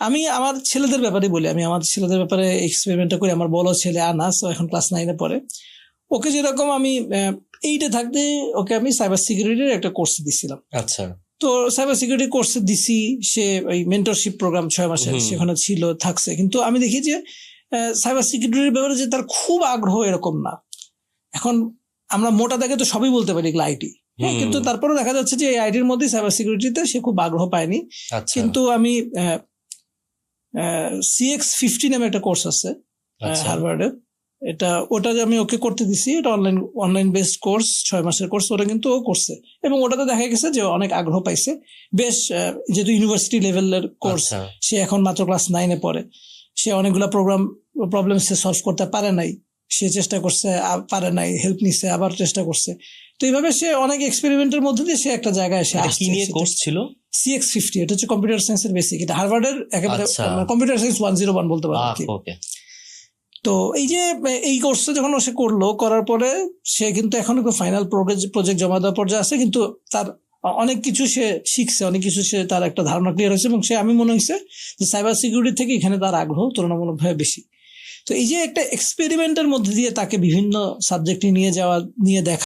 আমি আমার ছেলেদের ব্যাপারে বলি আমি আমার ছেলেদের ব্যাপারে এক্সপেরিমেন্টটা করি আমার বড় ছেলে আনাস ও এখন ক্লাস নাইনে পড়ে। ওকে যেরকম আমি এইটা থাকতে ওকে আমি সাইবার সিকিউরিটির একটা কোর্স দিছিলাম। আচ্ছা। তো সাইবার সিকিউরিটি কোর্সে দিছি সে ওই মেন্টরশিপ প্রোগ্রাম ছয় হুম। সেখানে ছিল থাকছে। কিন্তু আমি দেখি যে সাইবার সিকিউরিটির ব্যাপারে যে তার খুব আগ্রহ এরকম না। এখন আমরা মোটা দেখে তো সবই বলতে পারি এগুলো আইটি হুম। কিন্তু তারপরেও দেখা যাচ্ছে যে এই আইটির মধ্যে সাইবার সিকিউরিটিতে সে খুব আগ্রহ পায়নি। আচ্ছা। কিন্তু আমি সিএক্স ফিফটি নামে একটা কোর্স আছে আচ্ছা। এটা ওটা আমি ওকে করতে দিছি এটা অনলাইন অনলাইন বেসড কোর্স ছয় মাসের কোর্স ওটা কিন্তু ও করছে। এবং ওটাতে দেখা গেছে যে অনেক আগ্রহ পাইছে। বেশ যেহেতু ইউনিভার্সিটি লেভেলের কোর্স সে এখন মাত্র ক্লাস নাইনে পড়ে। সে অনেকগুলো প্রোগ্রাম প্রবলেম সে সলভ করতে পারে নাই। সে চেষ্টা করছে পারে নাই হেল্প নিচ্ছে আবার চেষ্টা করছে। তো এইভাবে সে অনেক এক্সপেরিমেন্টের মধ্যে দিয়ে সে একটা জায়গায় এসে কি নিয়ে কোর্স ছিল? সিএক্স ফিফটি এটা হচ্ছে কম্পিউটার সায়েন্সের বেসিক এটা হার্ভার্ডের একেবারে। Computer science one zero one বলতে পারো তো এই যে এই কোর্সটা যখন সে করল করার পরে সে কিন্তু এখন ফাইনাল প্রজেক্ট জমা দেওয়ার পর্যায়ে আছে কিন্তু তার অনেক কিছু সে শিখছে অনেক কিছু সে তার একটা ধারণা ক্লিয়ার হয়েছে এবং সে আমি মনে হয়েছে যে সাইবার সিকিউরিটি থেকে এখানে তার আগ্রহ তুলনামূলকভাবে বেশি। তো এই যে একটা এক্সপেরিমেন্টের মধ্যে দিয়ে তাকে বিভিন্ন সাবজেক্টে নিয়ে যাওয়া নিয়ে দেখা